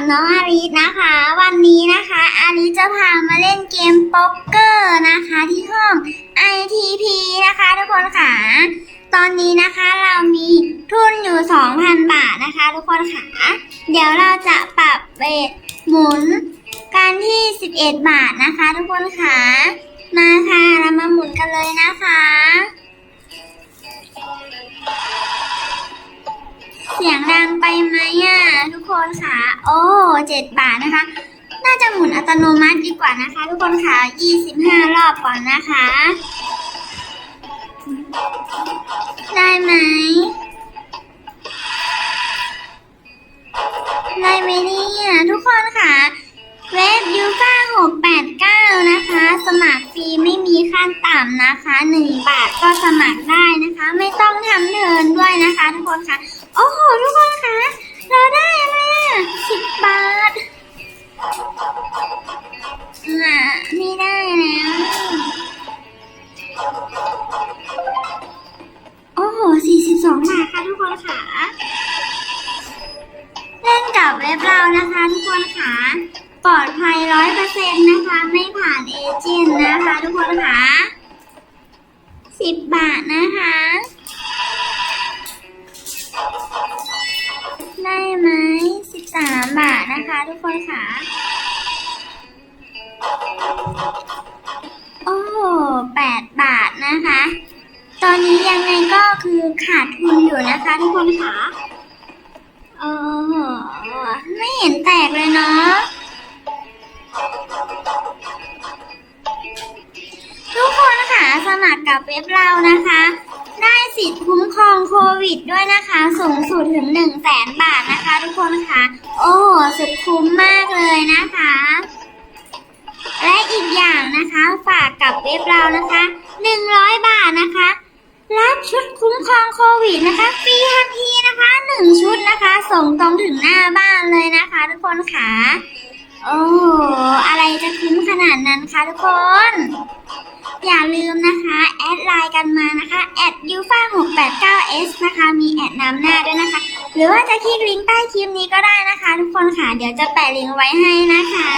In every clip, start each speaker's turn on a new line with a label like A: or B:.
A: กับน้องอาริสนะคะ วันนี้นะคะ อาริสจะพามาเล่นเกมโป๊กเกอร์นะคะที่ห้อง ITP นะคะทุกคนค่ะ ตอนนี้นะคะเรามีทุนอยู่ 2,000 บาทนะคะ ทุกคนค่ะ เดี๋ยวเราจะปรับเบสหมุนกันที่ 11 บาทนะคะ ทุกคนค่ะ มาค่ะเรามาหมุนกันเลยนะคะ สียงดังไปไหมอะทุกคนค่ะ โอ้เจ็ดบาทนะคะ น่าจะหมุนอัตโนมัติดีกว่านะคะ ทุกคนค่ะยี่สิบห้ารอบก่อนนะคะ ได้ไหมได้ไหมเนี่ยทุกคนค่ะ เว็บยูฟ่า689นะคะ สมัครฟรีไม่มีขั้นต่ำนะคะ1บาทก็สมัครได้นะคะ เรานะคะทุกคนค่ะปลอดภัยร้อยเปอร์เซ็นต์นะคะ ไม่ผ่านเอเจนต์นะคะ ทุกคนค่ะสิบบาทนะคะ ได้ไหมสิบสามบาทนะคะ ทุกคนค่ะโอ้แปดบาทนะคะ ตอนนี้ยังไงก็คือขาดทุนอยู่นะคะ ทุกคนค่ะโอ้โหไม่ เห็นแตกเลยเนาะทุกคนค่ะสมัครกับเว็บเรานะคะ ได้สิทธิ์คุ้มครองโควิดด้วยนะคะ สูงสุดถึง1 0 0 0 0แสนบาทนะคะ ทุกคนค่ะ โอ้โหสุดคุ้มมากเลยนะคะ และอีกอย่างนะคะ ฝากกับเว็บเรานะคะ100บาทนะคะ รับชุดคุ้มครองโควิดนะคะฟรีทันที ส่งตรงถึงหน้าบ้านเลยนะคะ ทุกคนค่ะ โอ้โหอะไรจะคุ้มขนาดนั้นคะทุกคน อย่าลืมนะคะ แอดไลน์กันมานะคะแอดยูฟ่า689 s นะคะ มีแอดนำหน้าด้วยนะคะ หรือว่าจะคลิกลิงก์ใต้คลิปนี้ก็ได้นะคะ ทุกคนค่ะ เดี๋ยวจะแปะลิงก์ไว้ให้นะคะ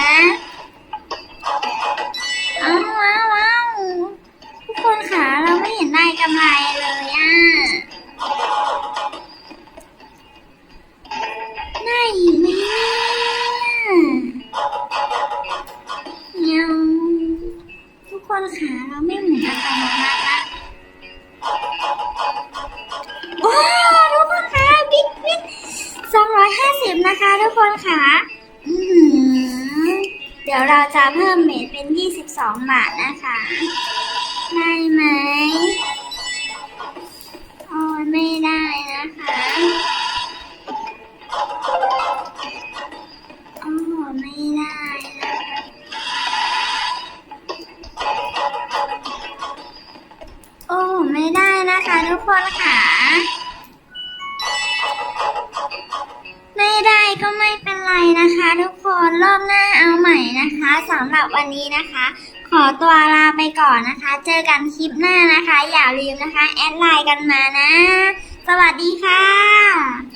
A: คนคะอือหือเดี๋ยวเราจะเพิ่มเมทเป็นยี่สิบสองบาทนะคะ ได้ไหมโอ้ยไม่ได้นะคะโอ้โหไม่ได้นะคะโอ้ไม่ได้นะคะทุกคนค่ะ ก็ไม่เป็นไรนะคะ ทุกคนรอบหน้าเอาใหม่นะคะสำหรับวันนี้นะคะ ขอตัวลาไปก่อนนะคะ เจอกันคลิปหน้านะคะ อย่าลืมนะคะ แอดไลน์กันมานะ สวัสดีค่ะ